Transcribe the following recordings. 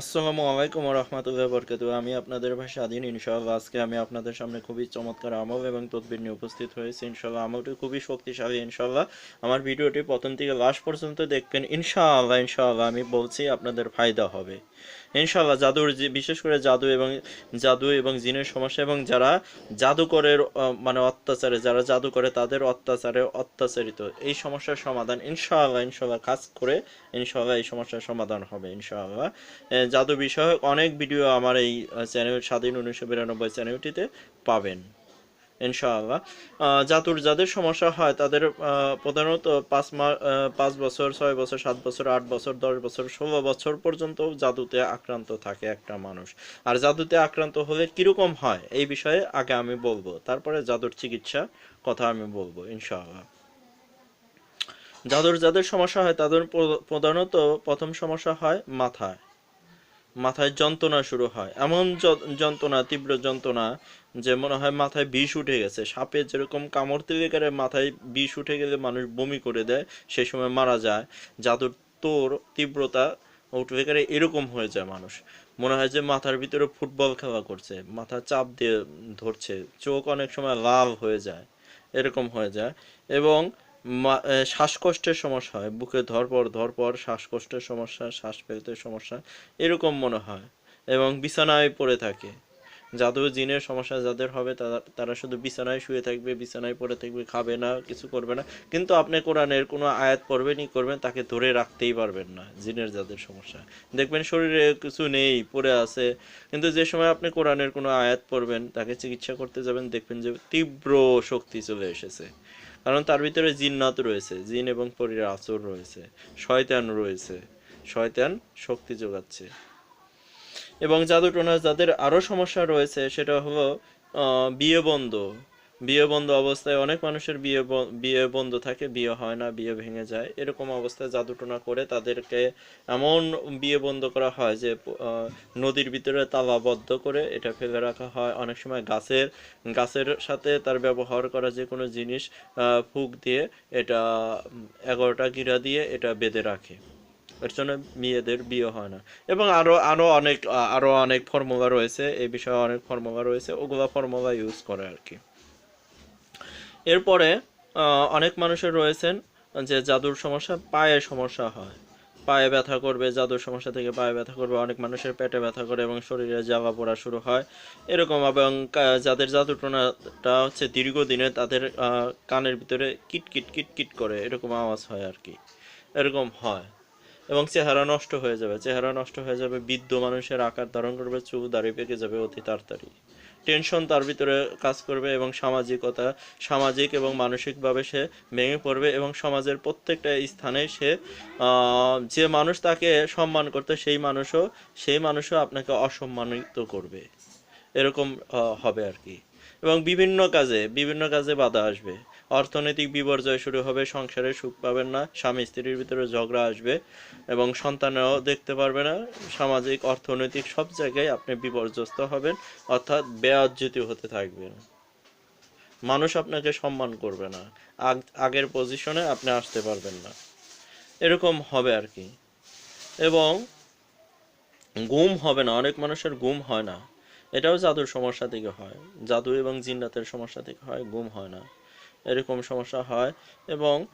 আসসালামু আলাইকুম রহমতুল্লাহ বরকাত আমি আপনাদের ভাই স্বাধীন, ইনশাআল্লাহ। আজকে আমি আপনাদের সামনে খুবই চমৎকার আমল এবং তদবির নিয়ে উপস্থিত হয়েছি। ইনশাআল্লাহ আমলটি খুবই শক্তিশালী, ইনশাআল্লাহ। আমার ভিডিওটি প্রথম থেকে লাস্ট পর্যন্ত দেখবেন। ইনশাআল্লাহ ইনশাআল্লাহ আমি বলছি আপনাদের ফায়দা হবে। ইনশাআল্লাহ জাদুর বিশেষ করে জাদু এবং জাদু এবং জিনের সমস্যা এবং যারা জাদুকরের মানে অত্যাচারে, যারা জাদু করে তাদের অত্যাচারে অত্যাচারিত, এই সমস্যার সমাধান ইনশাআল্লাহ ইনশাআল্লাহ কাজ করে ইনশাআল্লাহ এই সমস্যার সমাধান হবে ইনশাআল্লাহ। জাদু বিষয়ক অনেক ভিডিও আমার এই চ্যানেল স্বাধীন উনিশশো বিরানব্বই চ্যানেলটিতে পাবেন। ইনশাআল্লাহ। জাদুর যাদের সমস্যা হয়, তাদের প্রধানত পাঁচ মাস পাঁচ বছর, ছয় বছর, সাত বছর, আট বছর, দশ বছর, ষোলো বছর পর্যন্ত জাদুতে আক্রান্ত থাকে একটা মানুষ। আর জাদুতে আক্রান্ত হলে কীরকম হয়, এই বিষয়ে আগে আমি বলব। তারপরে জাদুর চিকিৎসা কথা আমি বলব, ইনশাআল্লাহ। যাদের যাদের সমস্যা হয়, তাদের প্র- প্রধানত প্রথম সমস্যা হয় মাথায়। মাথায় যন্ত্রণা শুরু হয়। এমন যন্ত্রণা, তীব্র যন্ত্রণা যে মনে হয় মাথায় বিষ উঠে গেছে। সাপে যেরকম কামড় দিলে করে মাথায় বিষ উঠে গেলে মানুষ বমি করে দেয় সেই সময় মারা যায়। জাদুর তোর তীব্রতা গেলে এরকম হয়ে যায় মানুষ। মনে হয় যে মাথার ভিতরে ফুটবল খেলা করছে মাথা চাপ দিয়ে ধরছে, চোখ অনেক সময় লাল হয়ে যায়, এরকম হয়ে যায়। এবং শ্বাসকষ্টের সমস্যা হয়। বুকে ধরপর ধরপর শ্বাসকষ্টের সমস্যা শ্বাস ফেলতে সমস্যা, এরকম মনে হয় এবং বিছানায় পড়ে থাকে। জাদু জিনের সমস্যা যাদের হবে তারা তারা শুধু বিছানায় শুয়ে থাকবে, বিছানায় পড়ে থাকবে, খাবে না, কিছু করবে না। কিন্তু আপনি কোরআনের কোনো আয়াত পড়বেনই করবেন, তাকে ধরে রাখতেই পারবেন না জিনের যাদের সমস্যা। দেখবেন শরীরে কিছু নেই, পড়ে আছে, কিন্তু যে সময় আপনি কোরআনের কোনো আয়াত পড়বেন, তাকে চিকিৎসা করতে যাবেন, দেখবেন যে তীব্র শক্তি চলে এসেছে। কারণ তার ভিতরে জিন্নাত রয়েছে, জিন এবং পরীর আচর রয়েছে, শয়তান রয়েছে, শয়তান শক্তি যোগাচ্ছে। এবং জাদু টোনা যাদের আরও সমস্যা রয়েছে, সেটা হলো বিয়ে বন্ধ বিয়ে বন্ধ অবস্থায় অনেক মানুষের বিয়ে বিয়ে বন্ধ থাকে, বিয়ে হয় না, বিয়ে ভেঙে যায়। এরকম অবস্থায় জাদুটোনা করে তাদেরকে এমন বিয়ে বন্ধ করা হয় যে নদীর ভিতরে তালাবদ্ধ করে এটা ফেলে রাখা হয়। অনেক সময় গাছের গাছের সাথে তার ব্যবহার করা যে কোনো জিনিস ফুক দিয়ে এটা এগারোটা গিরা দিয়ে এটা বেঁধে রাখে। এর জন্য মেয়েদের বিয়ে হয় না। এবং আরও আরও অনেক আরও অনেক ফর্মুলা রয়েছে। এই বিষয়ে অনেক ফর্মুলা রয়েছে। ওগুলা ফর্মুলা ইউজ করে আর কি। এরপরে অনেক মানুষের রয়েছেন যে জাদুর সমস্যা পায়ে সমস্যা হয়। পায়ে ব্যথা করবে, জাদুর সমস্যা থেকে পায়ে ব্যথা করবে, অনেক মানুষের পেটে ব্যথা করে এবং শরীরে জ্বালা পোড়া শুরু হয়। এরকম এবং যাদের জাদুটনাটা হচ্ছে দীর্ঘদিনে তাদের কানের ভিতরে কিট কিট কিট কিট করে এরকম আওয়াজ হয় আর কি। এরকম হয় এবং চেহারা নষ্ট হয়ে যাবে। চেহারা নষ্ট হয়ে যাবে, বৃদ্ধ মানুষের আকার ধারণ করবে, চুল দাড়ি পেকে যাবে অতি তাড়াতাড়ি। টেনশন তার ভিতরে কাজ করবে এবং সামাজিকতা, সামাজিক এবং মানসিকভাবে সে ভেঙে পড়বে এবং সমাজের প্রত্যেকটা স্থানে সে যে মানুষ তাকে সম্মান করতে সেই মানুষও সেই মানুষও আপনাকে অসম্মানিত করবে। এরকম হবে আর কি। এবং বিভিন্ন কাজে বিভিন্ন কাজে বাধা আসবে। অর্থনৈতিক বিপর্যয় শুরু হবে, সংসারে সুখ পাবেন না, স্বামী স্ত্রীর ভিতরে ঝগড়া আসবে এবং সন্তানেও দেখতে পারবে না। সামাজিক, অর্থনৈতিক সব জায়গায় আপনি বিপর্যস্ত হবেন, অর্থাৎ বেয়াজ্জিত হতে থাকবেন। মানুষ আপনাকে সম্মান করবে না। আগ- আগের পজিশনে আপনি আসতে পারবেন না। এরকম হবে আর কি। এবং ঘুম হবে না। অনেক মানুষের ঘুম হয় না। এটাও জাদুর সমস্যা থেকে হয়। জাদু এবং জিন্নাতের সমস্যা থেকে হয় গুম হয় না। এরকম সমস্যা হয় এবং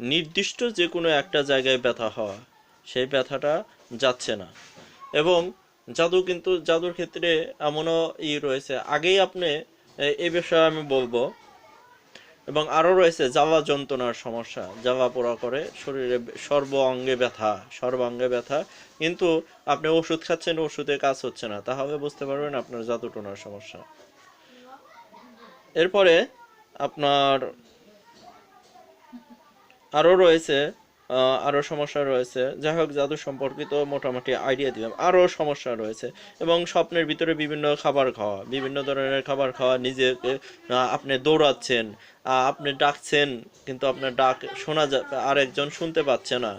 নির্দিষ্ট যে কোনো একটা জায়গায় ব্যথা হয় সেই ব্যথাটা যাচ্ছে না। এবং জাদু কিন্তু, জাদুর ক্ষেত্রে এমনও ই রয়েছে। আগেই আপনি এই বিষয়ে আমি বলব এবং আরও রয়েছে জাভা যন্ত্রণার সমস্যা জাভা পোড়া করে শরীরে সর্ব অঙ্গে ব্যথা, সর্বাঙ্গে ব্যথা। কিন্তু আপনি ওষুধ খাচ্ছেন, ওষুধে কাজ হচ্ছে না, তাহলে বুঝতে পারবেন আপনার জাদুটোনার সমস্যা। এরপরে আপনার আরও রয়েছে আরও সমস্যা রয়েছে। যাই হোক, জাদু সম্পর্কিত মোটামুটি আইডিয়া দিলাম। আরও সমস্যা রয়েছে। এবং স্বপ্নের ভিতরে বিভিন্ন খাবার খাওয়া, বিভিন্ন ধরনের খাবার খাওয়া, নিজেকে আপনি দৌড়াচ্ছেন আপনি ডাকছেন, কিন্তু আপনার ডাক শোনা যা, আরেকজন শুনতে পাচ্ছে না।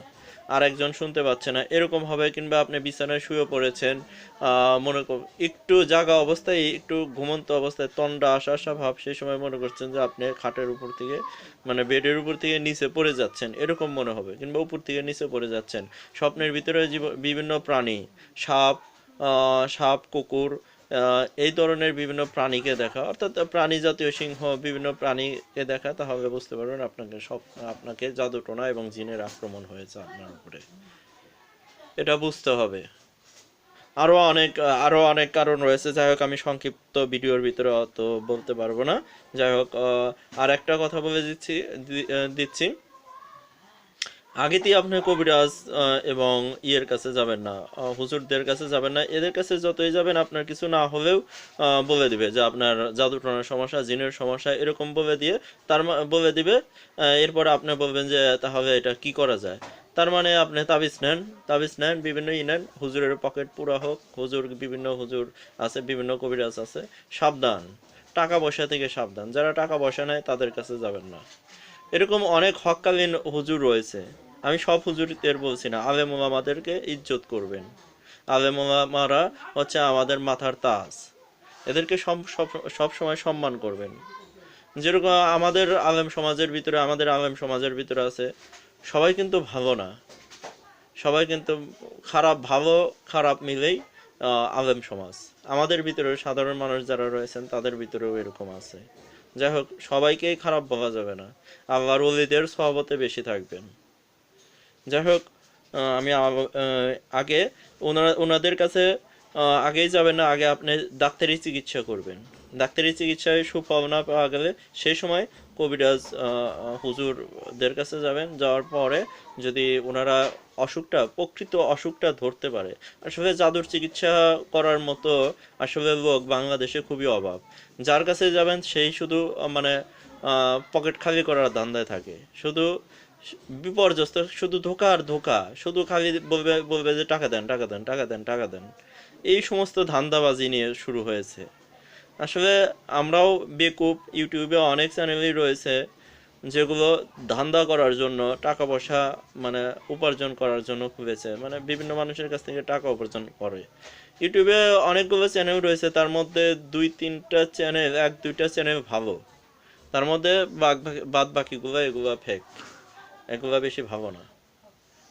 আর একজন শুনতে পাচ্ছে না। এরকম হবে কিংবা আপনি বিছানায় শুয়ে পড়েছেন মনে কর একটু জাগা অবস্থায়, একটু ঘুমন্ত অবস্থায়, তন্ডা আসা আসা ভাব সেই সময় মনে করছেন যে আপনি খাটের উপর থেকে মানে বেডের উপর থেকে নিচে পড়ে যাচ্ছেন। এরকম মনে হবে, কিংবা উপর থেকে নিচে পড়ে যাচ্ছেন। স্বপ্নের ভিতরে বিভিন্ন প্রাণী, সাপ সাপ, কুকুর এই ধরনের বিভিন্ন প্রাণীকে দেখা, অর্থাৎ প্রাণী জাতীয় সিংহ বিভিন্ন প্রাণীকে দেখা, তাহলে বুঝতে পারবেন আপনাকে সব, আপনাকে জাদুটোনা এবং জিনের আক্রমণ হয়েছে আপনার উপরে। এটা বুঝতে হবে। আরও অনেক আরও অনেক কারণ রয়েছে। যাই হোক, আমি সংক্ষিপ্ত ভিডিওর ভিতরে অত বলতে পারব না। যাই হোক আর একটা কথা বলে দিচ্ছি দিচ্ছি। আগেতেই আপনি কবিরাজ এবং ইয়ের কাছে যাবেন না হুজুরদের কাছে যাবেন না, এদের কাছে যতই যাবেন, আপনার কিছু না হলেও বলে দিবে যে আপনার জাদুটনার সমস্যা, জিনের সমস্যা, এরকম বলে দিয়ে তার বলে দিবে এরপর আপনি বলবেন যে তাহলে এটা কি করা যায়? তার মানে আপনি তাবিজ নেন তাবিজ নেন, বিভিন্ন ই নেন, হুজুরের পকেট পুরা হোক, হুজুর বিভিন্ন হুজুর আছে, বিভিন্ন কবিরাজ আছে, সাবধান, টাকা পয়সা থেকে সাবধান, যারা টাকা পয়সা নেয় তাদের কাছে যাবেন না। এরকম অনেক হককালীন হুজুর রয়েছে আমি সব হুজুরদের বলছি না, আলেম ওলামাদেরকে ইজ্জত করবেন। আলেম ওলামারা হচ্ছে আমাদের মাথার তাজ। এদেরকে সব সব সময় সম্মান করবেন। যেরকম আমাদের আলেম সমাজের ভিতরে, আমাদের আলেম সমাজের ভিতরে আছে, সবাই কিন্তু ভালো না। সবাই কিন্তু খারাপ, ভালো, খারাপ মিলেই আলেম সমাজ। আমাদের ভিতরে সাধারণ মানুষ যারা রয়েছেন, তাদের ভিতরেও এরকম আছে। যাই হোক, সবাইকেই খারাপ বলা যাবে না। আল্লাহর ওলিদের স্বভাবতে বেশি থাকবেন। যাই হোক আমি আগে ওনারা, ওনাদের কাছে আগেই যাবেন না, আগে আপনি ডাক্তারি চিকিৎসা করবেন। ডাক্তারি চিকিৎসায় সুফল না পাওয়া গেলে সেই সময় কবিরাজ হুজুরদের কাছে যাবেন। যাওয়ার পরে যদি ওনারা অসুখটা, প্রকৃত অসুখটা ধরতে পারে। আসলে জাদুর চিকিৎসা করার মতো আসলে লোক বাংলাদেশে খুবই অভাব। যার কাছে যাবেন, সেই শুধু মানে পকেট খালি করার ধান্দায় থাকে। শুধু বিপর্যস্ত, শুধু ধোকা আর ধোকা, শুধু খালি বলবে যে টাকা দেন টাকা দেন টাকা দেন টাকা দেন। এই সমস্ত ধান্দাবাজি নিয়ে শুরু হয়েছে। আসলে আমরাও বেকুব ইউটিউবে অনেক চ্যানেলই রয়েছে যেগুলো ধান্দা করার জন্য, টাকা পয়সা মানে উপার্জন করার জন্য খুলেছে। মানে বিভিন্ন মানুষের কাছ থেকে টাকা উপার্জন করে। ইউটিউবে অনেকগুলো চ্যানেল রয়েছে, তার মধ্যে দুই, তিনটা চ্যানেল, এক, দুইটা চ্যানেল ভালো। তার মধ্যে বাদ বাকিগুলো এগুলো ফেক এগুলো বেশি ভালো না।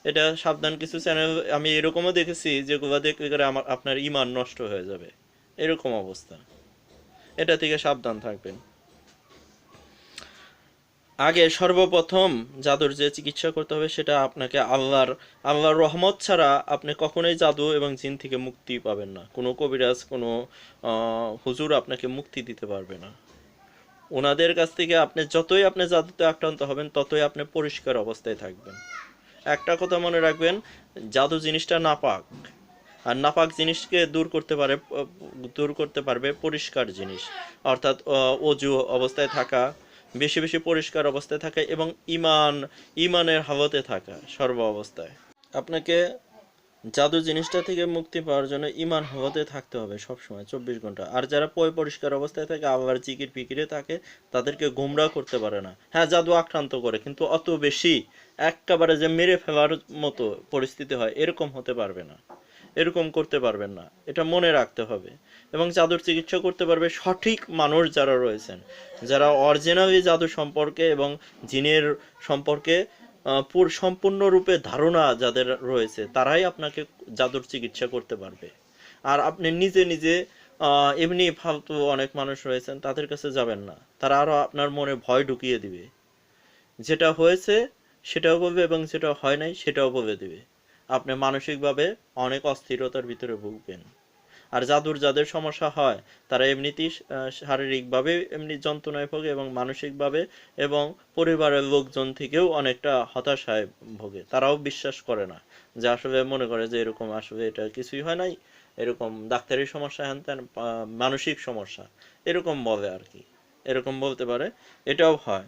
এটা সাবধান কিছু চ্যানেল আমি এরকমও দেখেছি যেগুলো দেখলে করে আমার, আপনার ইমান নষ্ট হয়ে যাবে। এরকম অবস্থা। এটা থেকে সাবধান থাকবেন। আগে সর্বপ্রথম জাদুর যে চিকিৎসা করতে হবে সেটা আপনাকে আল্লাহর আল্লাহর রহমত ছাড়া আপনি কখনোই জাদু এবং জিন থেকে মুক্তি পাবেন না। কোনো কবিরাজ, কোনো হুজুর আপনাকে মুক্তি দিতে পারবে না। ওনাদের কাছ থেকে আপনি যতই আপনি জাদুতে আক্রান্ত হবেন, ততই আপনি পরিষ্কার অবস্থায় থাকবেন। একটা কথা মনে রাখবেন জাদু জিনিসটা নাপাক। আর নাপাক জিনিসকে দূর করতে পারে, দূর করতে পারবে পরিষ্কার জিনিস। অর্থাৎ অজু অবস্থায় থাকা, বেশি বেশি পরিষ্কার অবস্থায় থাকা এবং ইমান, ইমানের হাওয়াতে থাকা সর্ব অবস্থায়। আপনাকে জাদু জিনিসটা থেকে মুক্তি পাওয়ার জন্য ইমান হওয়াতে থাকতে হবে সব সময় চব্বিশ ঘণ্টা। আর যারা পয় পরিষ্কার অবস্থায় থাকে, আবার জিকির ফিকিরে থাকে, তাদেরকে গুমরা করতে পারে না। হ্যাঁ জাদু আক্রান্ত করে, কিন্তু অত বেশি একেবারে যে মেরে ফেলার মতো পরিস্থিতি হয়, এরকম হতে পারবে না। এরকম করতে পারবেন না। এটা মনে রাখতে হবে। এবং জাদুর চিকিৎসা করতে পারবে সঠিক মানুষ যারা রয়েছেন, যারা অরিজিনালি জাদু সম্পর্কে এবং জিনের সম্পর্কে সম্পূর্ণরূপে ধারণা যাদের রয়েছে, তারাই আপনাকে জাদুর চিকিৎসা করতে পারবে। আর আপনি নিজে নিজে এমনি ফালতু অনেক মানুষ রয়েছেন, তাদের কাছে যাবেন না। তারা আরও আপনার মনে ভয় ঢুকিয়ে দিবে। যেটা হয়েছে সেটাও বলবে এবং যেটা হয় নাই সেটাও বলে দিবে। আপনি মানসিকভাবে অনেক অস্থিরতার ভিতরে ভুগবেন। আর জাদুর যাদের সমস্যা হয়, তারা এমনিতেই শারীরিকভাবে এমনি যন্ত্রণায় ভোগে এবং মানসিকভাবে এবং পরিবারের লোকজন থেকেও অনেকটা হতাশায় ভোগে। তারাও বিশ্বাস করে না যে আসলে মনে করে যে এরকম আসলে এটা কিছুই হয় নাই, এরকম ডাক্তারি সমস্যা, হ্যান ত্যান মানসিক সমস্যা, এরকম বলে আর কি। এরকম বলতে পারে, এটাও হয়।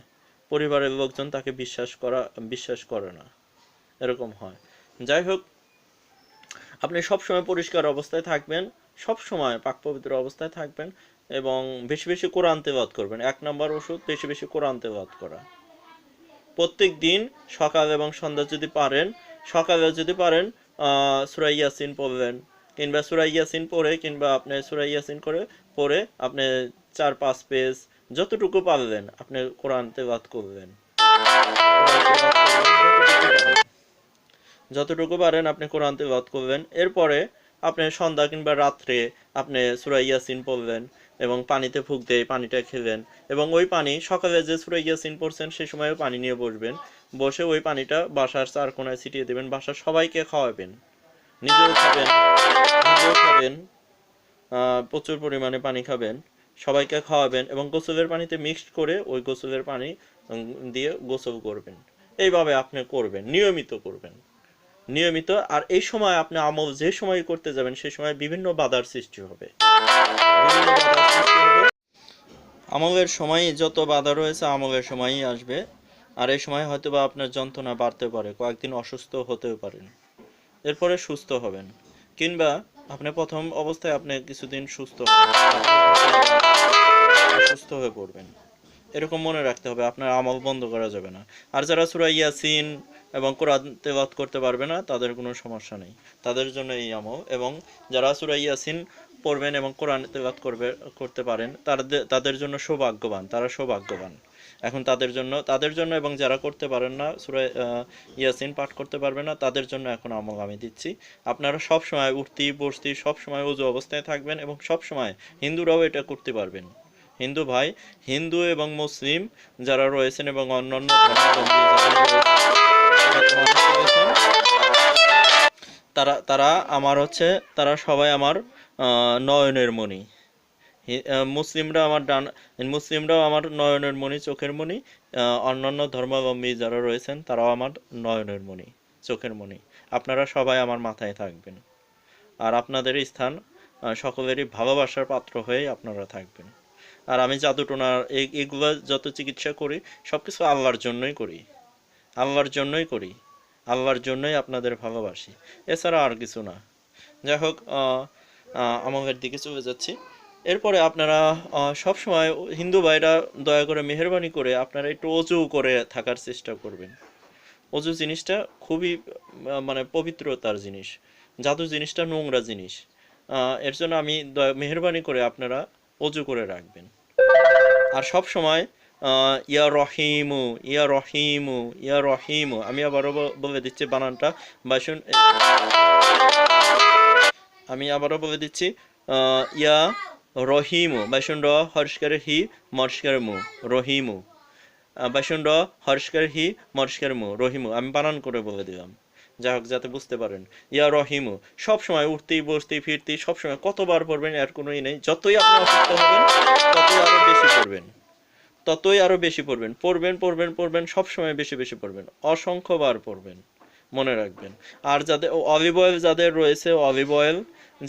পরিবারের লোকজন তাকে বিশ্বাস করা, বিশ্বাস করে না, এরকম হয়। যাই হোক, আপনি সবসময় পরিষ্কার অবস্থায় থাকবেন সব সময় পাক পবিত্র অবস্থায় থাকবেন এবং বেশি বেশি কোরআন তেলাওয়াত করবেন। এক নম্বর ওষুধ বেশি বেশি কোরআন তেলাওয়াত করা। প্রত্যেক দিন সকাল এবং সন্ধ্যা যদি পারেন সকালে যদি পারেন আহ, সূরা ইয়াসিন পড়বেন। কিংবা সূরা ইয়াসিন পড়ে কিংবা আপনি সূরা ইয়াসিন করে পড়ে আপনি চার পাঁচ পেজ যতটুকু পারবেন আপনি কোরআন তেলাওয়াত করবেন। যতটুকু পারেন আপনি কোরআন তেলাওয়াত করবেন। এরপরে আপনি সন্ধ্যা কিংবা রাত্রে আপনি সূরা ইয়াসিন পড়বেন এবং পানিতে ফুক দিয়ে পানিটা খেলেন। এবং ওই পানি সকালে যে সূরা ইয়াসিন পড়ছেন সেই সময় পানি নিয়ে বসবেন। বসে ওই পানিটা বাসার চার কোনায় ছিটিয়ে দেবেন, বাসার সবাইকে খাওয়াবেন। নিজেও খাবেন নিজেও খাবেন প্রচুর পরিমাণে পানি খাবেন, সবাইকে খাওয়াবেন এবং গোসলের পানিতে মিক্সড করে ওই গোসলের পানি দিয়ে গোসল করবেন। এইভাবে আপনি করবেন, নিয়মিত করবেন। নিয়মিত। আর এই সময় আপনি আমল যে সময় করতে যাবেন সেই সময় বিভিন্ন বাধার সৃষ্টি হবে। আমলের সময় যত বাধা রয়েছে, আমলের সময়ই আসবে। আর এই সময় হয়তো বা আপনার যন্ত্রণা বাড়তে পারে, কয়েকদিন অসুস্থ হতেও পারেন। এরপরে সুস্থ হবেন। কিংবা আপনি প্রথম অবস্থায় আপনি কিছুদিন সুস্থ অসুস্থ হয়ে পড়বেন। এরকম মনে রাখতে হবে, আপনার আমল বন্ধ করা যাবে না। আর যারা সুরা ইয়াসিন এবং কোরআন তেলাওয়াত করতে পারবে না, তাদের কোনো সমস্যা নেই। তাদের জন্য এই আমল। এবং যারা সুরা ইয়াসিন পড়বেন এবং কোরআন তেলাওয়াত করবে, করতে পারেন তাদের তাদের জন্য সৌভাগ্যবান, তারা সৌভাগ্যবান। এখন তাদের জন্য তাদের জন্য এবং যারা করতে পারেন না, সুরা ইয়াসিন পাঠ করতে পারবে না, তাদের জন্য এখন আমল আমি দিচ্ছি। আপনারা সব সময় উঠতি, বসতি সব সময় উজু অবস্থায় থাকবেন এবং সব সময় হিন্দুরাও এটা করতে পারবেন। হিন্দু ভাই, হিন্দু এবং মুসলিম যারা রয়েছেন এবং অন্যান্য তারা তারা আমার হচ্ছে, তারা সবাই আমার নয়নের মণি। মুসলিমরা আমার ডান, মুসলিমরাও আমার নয়নের মণি, চোখের মণি। অন্যান্য ধর্মাবলম্বী যারা রয়েছেন, তারাও আমার নয়নের মণি, চোখের মণি। আপনারা সবাই আমার মাথায় থাকবেন। আর আপনাদের স্থান সকলেরই ভালোবাসার পাত্র হয়ে আপনারা থাকবেন। আর আমি জাদুটোনার এই এগুলো যত চিকিৎসা করি সব কিছু আল্লাহর জন্যই করি। আল্লাহর জন্যই করি। আল্লাহর জন্যই আপনাদের ভালোবাসি। এছাড়া আর কিছু না। যাই হোক আমাদের দিকে চলে যাচ্ছি। এরপরে আপনারা সবসময় হিন্দু ভাইরা দয়া করে মেহরবানি করে আপনারা একটু অজু করে থাকার চেষ্টা করবেন। অজু জিনিসটা খুবই মানে পবিত্রতার জিনিস। জাদু জিনিসটা নোংরা জিনিস। এর জন্য আমি মেহরবানি করে আপনারা অজু করে রাখবেন। আর সব সময় ইয়া রহিমু ইয়া রহিমু ইয়া রহিমু। আমি আবারও বলে দিচ্ছি বানানটা। বাসুন আমি আবারও বলে দিচ্ছি ইয়া রহিমু। বাসুন র হর্ষকার হি মর্ষকার মু, রহিমু। বাসুন র হর্ষকার হি মর্ষকার মু, রহিমু। আমি বানান করে বলে দিলাম। যাই হোক যাতে বুঝতে পারেন। ইয়া রহিমু, সব সময় উঠতেই, বসতেই, ফিরতেই, সব সময় কতবার পড়বেন এর কোনোই নেই। যতই আপনি অসুস্থ হবেন, ততই আরও বেশি পড়বেন। ততই আরও বেশি পড়বেন। পড়বেন পড়বেন পড়বেন, সব সময় বেশি বেশি পড়বেন। অসংখ্যবার পড়বেন, মনে রাখবেন। আর যাদের অলিভ অয়েল যাদের রয়েছে অলিভ অয়েল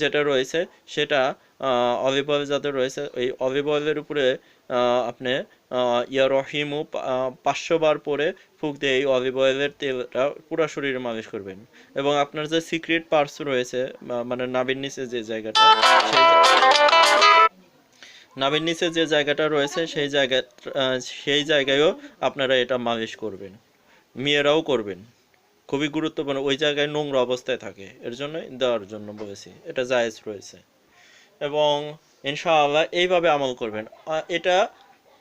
যেটা রয়েছে, সেটা অলিভ অয়েল যাদের রয়েছে, ওই অলিভ অয়েলের উপরে আপনি ইয়া রহিমু পাঁচশো বার পরে ফুক দিয়ে এই অলিভ অয়েলের তেলটা পুরো শরীরে মালিশ করবেন। এবং আপনার যে সিক্রেট পার্স রয়েছে মানে নাভির নিচে যে জায়গাটা নাভির নিচে যে জায়গাটা রয়েছে, সেই জায়গা সেই জায়গায়ও আপনারা এটা মালিশ করবেন। মেয়েরাও করবেন। খুবই গুরুত্বপূর্ণ। ওই জায়গায় নোংরা অবস্থায় থাকে। এর জন্য দেওয়ার জন্য বলেছি। এটা জায়েজ রয়েছে। এবং ইনশাআল্লাহ এইভাবে আমল করবেন। এটা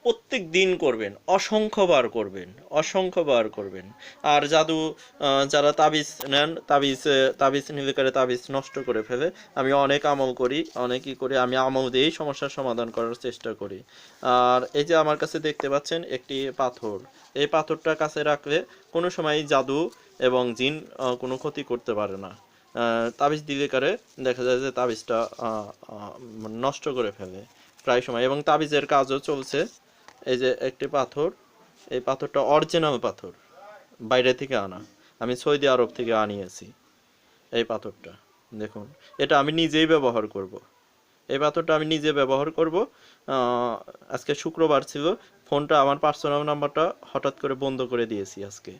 প্রত্যেক দিন করবেন, অসংখ্যবার করবেন অসংখ্যবার করবেন। আর জাদু যারা তাবিজ নেন, তাবিজ তাবিজ নিলে করে তাবিজ নষ্ট করে ফেলে, আমি অনেক আমল করি, অনেকই করি, আমি আমল দিয়েই সমস্যার সমাধান করার চেষ্টা করি। আর এই যে আমার কাছে দেখতে পাচ্ছেন একটি পাথর, এই পাথরটা কাছে রাখলে কোনো সময় জাদু এবং জিন কোনো ক্ষতি করতে পারে না। তাবিজ দিলে কারে দেখা যায় যে তাবিজটা আহ, নষ্ট করে ফেলে প্রায় সময়। এবং তাবিজের কাজও চলছে। এই যে একটি পাথর এই পাথরটা অরিজিনাল পাথর বাইরে থেকে আনা। আমি সৌদি আরব থেকে আনিয়েছি এই পাথরটা দেখুন। এটা আমি নিজেই ব্যবহার করব। এই পাথরটা আমি নিজে ব্যবহার করব। আজকে শুক্রবার ছিল। ফোনটা আমার পার্সোনাল নাম্বারটা হঠাৎ করে বন্ধ করে দিয়েছি আজকে।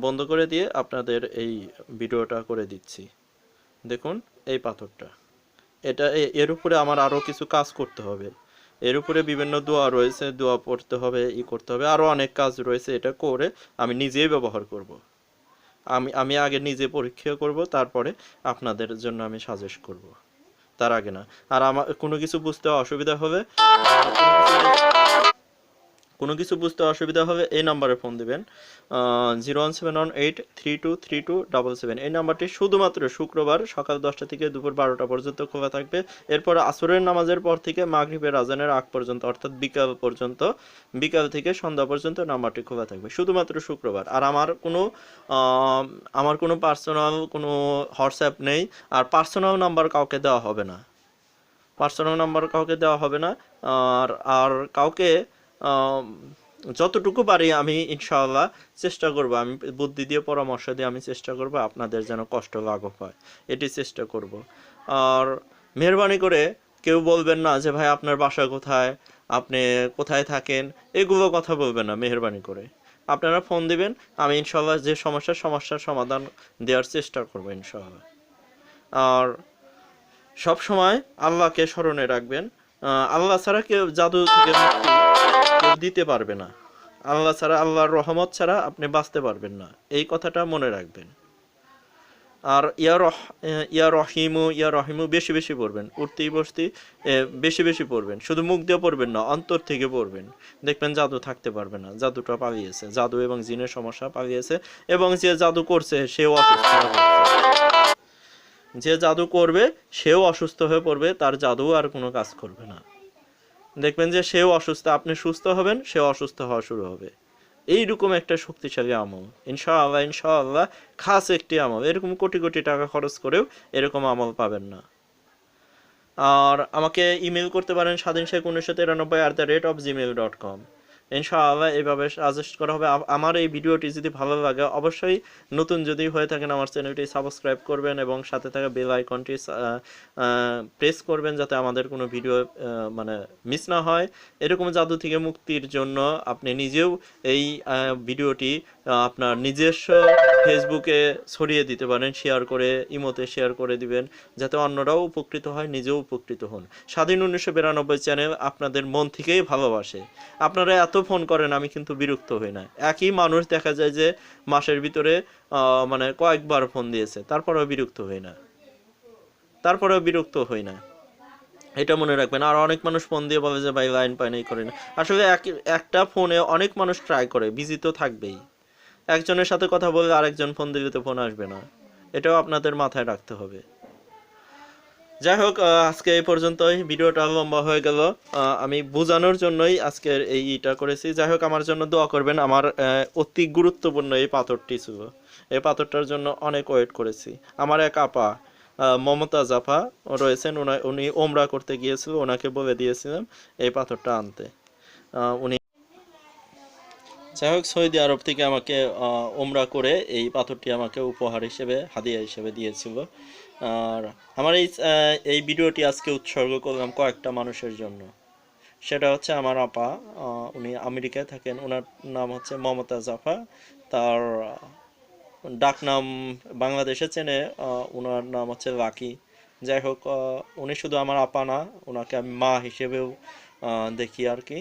বন্ধ করে দিয়ে আপনাদের এই ভিডিওটা করে দিচ্ছি। দেখুন, এই পাথরটা। এটা এর উপরে আমার আরও কিছু কাজ করতে হবে। এর উপরে বিভিন্ন দোয়া রয়েছে, দোয়া পড়তে হবে, ই করতে হবে আরও অনেক কাজ রয়েছে এটা করে আমি নিজেই ব্যবহার করব। আমি আমি আগে নিজে পরীক্ষা করব, তারপরে আপনাদের জন্য আমি সাজেস্ট করব। তার আগে না। আর আমার কোনো কিছু বুঝতে অসুবিধা হবে? কোনো কিছু বুঝতে অসুবিধা হবে, এই নাম্বারে ফোন দিবেন। Zero one seven one eight three two three two double seven এই নাম্বারটি শুধুমাত্র শুক্রবার সকাল দশটা থেকে দুপুর বারোটা পর্যন্ত খোলা থাকবে। এরপর আসরের নামাজের পর থেকে মাগরিবের আজানের আগ পর্যন্ত, অর্থাৎ বিকাল পর্যন্ত, বিকাল থেকে সন্ধ্যা পর্যন্ত নাম্বারটি খোলা থাকবে, শুধুমাত্র শুক্রবার। আর আমার কোনো আমার কোনো পার্সোনাল কোনো হোয়াটসঅ্যাপ নেই, আর পার্সোনাল নাম্বার কাউকে দেওয়া হবে না। পার্সোনাল নাম্বার কাউকে দেওয়া হবে না, আর আর কাউকে যতটুকু পারি আমি ইনশাআল্লাহ চেষ্টা করব। আমি বুদ্ধি দিয়ে, পরামর্শ দিয়ে আমি চেষ্টা করব আপনাদের যেন কষ্ট লাঘব হয়। এটি চেষ্টা করব। আর মেহরবানি করে কেউ বলবেন না যে, ভাই, আপনার বাসা কোথায়? আপনি কোথায় থাকেন? এগুলো কথা বলবেন না মেহরবানি করে। আপনারা ফোন দিবেন, আমি ইনশাআল্লাহ যে সমস্যার সমস্যার সমাধান দেওয়ার চেষ্টা করব ইনশাআল্লাহ। আর সব সময় আল্লাহকে স্মরণে রাখবেন। আল্লাহ ছাড়া কেউ জাদু থেকে দিতে পারবে না। আল্লাহ ছাড়া আল্লাহর রহমত ছাড়া আপনি বাঁচতে পারবেন না। এই কথাটা মনে রাখবেন। আর ইয়া রহ ইয়া রহিমু ইয়া রহিমু বেশি বেশি পড়বেন। উঠতি বসতি এ, বেশি বেশি পড়বেন। শুধু মুখ দিয়ে পড়বেন না অন্তর থেকে পড়বেন। দেখবেন জাদু থাকতে পারবে না। জাদুটা পালিয়েছে। জাদু এবং জিনের সমস্যা পালিয়েছে এবং যে জাদু করছে সেও অসুস্থ যে জাদু করবে সেও অসুস্থ হয়ে পড়বে তার জাদু আর কোনো কাজ করবে না। দেখবেন যে সেও অসুস্থ, আপনি সুস্থ হবেন, সেও অসুস্থ হওয়া শুরু হবে। এইরকম একটা শক্তিশালী আমল। ইনশাআল্লাহ ইনশাআল্লাহ, খাস একটি আমল। এরকম কোটি কোটি টাকা খরচ করেও এরকম আমল পাবেন না। আর আমাকে ইমেল করতে পারেন স্বাধীন শেখ উনিশশো তিরানব্বই at the rate of Gmail dot com ইনশাআল্লাহ এইভাবে সাজেস্ট করা হবে। আমার এই ভিডিওটি যদি ভালো লাগে, অবশ্যই নতুন যদি হয়ে থাকেন আমার চ্যানেলটি সাবস্ক্রাইব করবেন এবং সাথে থাকা বেল আইকনটি প্রেস করবেন যাতে আমাদের কোনো ভিডিও মানে মিস না হয়। এরকম জাদু থেকে মুক্তির জন্য আপনি নিজেও এই ভিডিওটি আপনার নিজস্ব ফেসবুকে ছড়িয়ে দিতে পারেন শেয়ার করে ইমোতে শেয়ার করে দিবেন, যাতে অন্যরাও উপকৃত হয়, নিজেও উপকৃত হন। স্বাধীন উনিশশো বিরানব্বই চ্যানেল আপনাদের মন থেকেই ভালোবাসে। আপনারা এত ফোন করেন, আমি কিন্তু বিরক্ত হই না। একই মানুষ দেখা যায় যে মাসের ভিতরে মানে কয়েকবার ফোন দিয়েছে, তারপরেও বিরক্ত হই না। তারপরেও বিরক্ত হই না। এটা মনে রাখবেন, আর অনেক মানুষ ফোন দিয়ে বলে যে, ভাই, লাইন পায় নাই, করে না। আসলে এক- একটা ফোনে অনেক মানুষ ট্রাই করে বিজি তো থাকবেই। একজনের সাথে কথা বললে আরেকজন ফোন দিলে তো ফোন আসবে না। এটাও আপনাদের মাথায় রাখতে হবে। যাই হোক আজকে এই পর্যন্তই। ভিডিওটা লম্বা হয়ে গেল। আমি বোঝানোর জন্যই আজকের এই ইটা করেছি। যাই হোক আমার জন্য দোয়া করবেন। আমার অতি গুরুত্বপূর্ণ এই পাথরটি ছিল। এই পাথরটার জন্য অনেক ওয়েট করেছি। আমার এক আপা আহ, মমতাজ আপা রয়েছেন। উনা- ওমরা করতে গিয়েছিল। ওনাকে বলে দিয়েছিলাম এই পাথরটা আনতে। উনি যাই হোক সৌদি আরব থেকে আমাকে ওমরা করে এই পাথরটি আমাকে উপহার হিসেবে হাদিয়া হিসেবে দিয়েছিল। আর আমার এই এই ভিডিওটি আজকে উৎসর্গ করলাম কয়েকটা মানুষের জন্য। সেটা হচ্ছে আমার আপা উনি আমেরিকায় থাকেন ওনার নাম হচ্ছে মমতা জাফা তার ডাকনাম বাংলাদেশে চেনে ওনার নাম হচ্ছে লাকি। যাই হোক উনি শুধু আমার আপা না ওনাকে আমি মা হিসেবেও দেখি আর কি।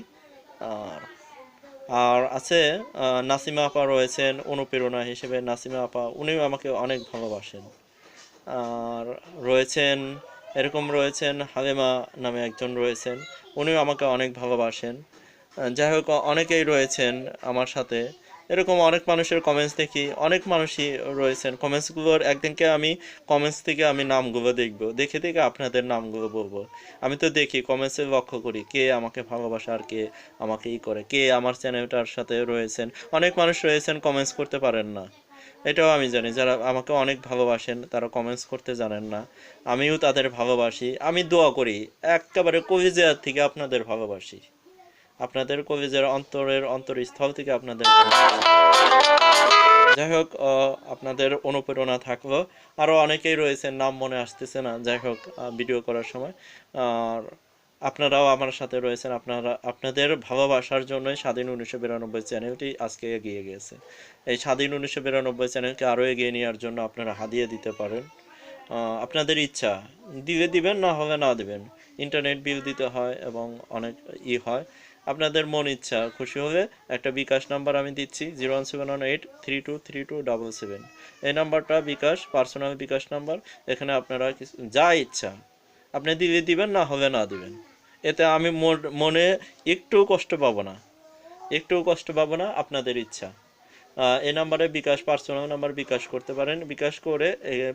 আর আর আছে নাসিমা আপা রয়েছেন, অনুপ্রেরণা হিসেবে নাসিমা আপা, উনিও আমাকে অনেক ভালোবাসেন। আর রয়েছেন, এরকম রয়েছেন হালেমা নামে একজন রয়েছেন। উনিও আমাকে অনেক ভালোবাসেন। যাই হোক অনেকেই রয়েছেন আমার সাথে। এরকম অনেক মানুষের কমেন্টস দেখি, অনেক মানুষই রয়েছেন। কমেন্টসগুলোর একদিনকে আমি কমেন্টস থেকে আমি নামগুলো দেখব। দেখে দেখে আপনাদের নামগুলো বলব। আমি তো দেখি কমেন্টসে লক্ষ্য করি, কে আমাকে ভালোবাসে আর কে আমাকে ই করে, কে আমার চ্যানেলটার সাথে রয়েছেন। অনেক মানুষ রয়েছেন কমেন্টস করতে পারেন না। এটাও আমি জানি, যারা আমাকে অনেক ভালোবাসেন, তারা কমেন্টস করতে জানেন না। আমিও তাদের ভালোবাসি, আমি দোয়া করি, একেবারে কলিজার থেকে আপনাদের ভালোবাসি। আপনাদের কলিজার অন্তরের অন্তরস্থল থেকে আপনাদের। যাই হোক আপনাদের অনুপ্রেরণা থাকল। আরও অনেকেই রয়েছেন, নাম মনে আসতেছে না। যাই হোক ভিডিও করার সময়। আর আপনারাও আমার সাথে রয়েছেন। আপনারা, আপনাদের ভালোবাসার জন্যই স্বাধীন উনিশশো বিরানব্বই চ্যানেলটি আজকে এগিয়ে গিয়েছে এই স্বাধীন উনিশশো বিরানব্বই চ্যানেলকে আরও এগিয়ে নেওয়ার জন্য আপনারা হাদিয়ে দিতে পারেন। আপনাদের ইচ্ছা দিলে দিবেন, না হলে না দিবেন। ইন্টারনেট বিল দিতে হয় এবং অনেক ই হয়। আপনাদের মন ইচ্ছা, খুশি হলে একটা বিকাশ নাম্বার আমি দিচ্ছি, zero one seven one eight three two three two double seven. এই নাম্বারটা বিকাশ, পার্সোনাল বিকাশ নাম্বার। এখানে আপনারা যা ইচ্ছা, আপনি দিলে দিবেন, না হবে না দিবেন। এতে আমি মনে একটু কষ্ট পাবো না। একটু কষ্ট পাবো না, আপনাদের ইচ্ছা। এই নাম্বারে বিকাশ, পার্সোনাল নাম্বার বিকাশ করতে পারেন। বিকাশ করে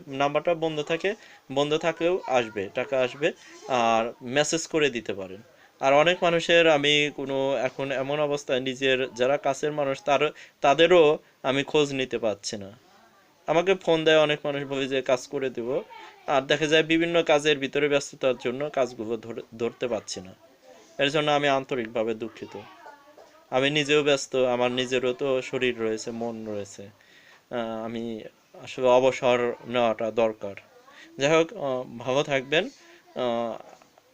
নাম্বারটা বন্ধ থাকে, বন্ধ থাকলেও আসবে, টাকা আসবে, আর মেসেজ করে দিতে পারেন। আর অনেক মানুষের আমি কোনো, এখন এমন অবস্থায় নিজের, যারা কাছের মানুষ, তার, তাদেরও আমি খোঁজ নিতে পারছি না। আমাকে ফোন দেয়, অনেক মানুষ বলে যে, কাজ করে দেব। আর দেখা যায় বিভিন্ন কাজের ভিতরে ব্যস্ততার জন্য কাজগুলো ধরে, ধরতে পারছি না। এর জন্য আমি আন্তরিকভাবে দুঃখিত। আমি নিজেও ব্যস্ত, আমার নিজেরও তো শরীর রয়েছে, মন রয়েছে। আমি আসলে অবসর নেওয়াটা দরকার। যাই হোক ভালো থাকবেন।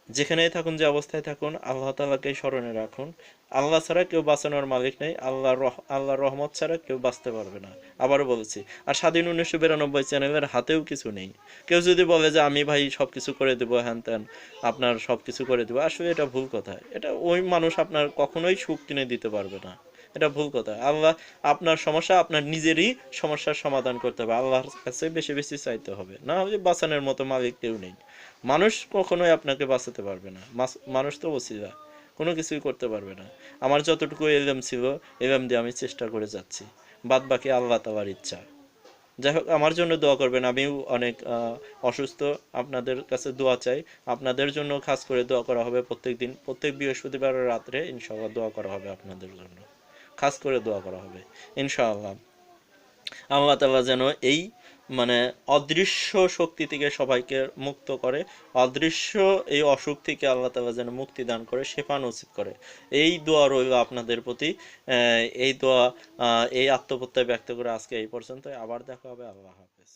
যেখানেই থাকুন, যে অবস্থায় থাকুন, আল্লাহ তালাকে স্মরণে রাখুন। আল্লাহ ছাড়া কেউ বাঁচানোর মালিক নেই আল্লাহ আল্লাহ রহমত ছাড়া কেউ বাঁচতে পারবে না। আবারও বলছি, আর স্বাধীন উনিশশো বিরানব্বই চ্যানেলের হাতেও কিছু নেই। কেউ যদি বলে যে, আমি ভাই সব কিছু করে দেবো, হ্যান ত্যান, আপনার সব কিছু করে দেবো, আসলে এটা ভুল কথা। এটা ওই মানুষ আপনার কখনোই সুখ কিনে দিতে পারবে না। এটা ভুল কথা। আল্লাহ আপনার সমস্যা আপনার নিজেরই সমস্যার সমাধান করতে হবে। আল্লাহর কাছে বেশি বেশি চাইতে হবে। না হলে বাঁচানোর মতো মালিক কেউ নেই। মানুষ কখনোই আপনাকে বাঁচাতে পারবে না। মানুষ তো ওসিলা কোনো কিছুই করতে পারবে না। আমার যতটুকু এলএম ছিল, এলএম দিয়ে আমি চেষ্টা করে যাচ্ছি। বাদ বাকি আল্লাহ তালার ইচ্ছা। যাই হোক, আমার জন্য দোয়া করবেন। আমিও অনেক অসুস্থ। আপনাদের কাছে দোয়া চাই। আপনাদের জন্য খাস করে দোয়া করা হবে প্রত্যেক দিন প্রত্যেক বৃহস্পতিবার রাত্রে ইনশাআল্লাহ দোয়া করা হবে আপনাদের জন্য। খাস করে দোয়া করা হবে। ইনশাআল্লাহ। আল্লাহ তাআলা যেন এই মানে অদৃশ্য শক্তি থেকে সবাইকে মুক্ত করে, অদৃশ্য এই অসুখ থেকে আল্লাহ তালা যেন মুক্তি দান করে, শেফা নসিব করে। এই দোয়া রইল আপনাদের প্রতি। এই দোয়া এই আত্মপ্রত্যয় ব্যক্ত করে আজকে এই পর্যন্ত আবার দেখা হবে। আল্লাহ হাফেজ।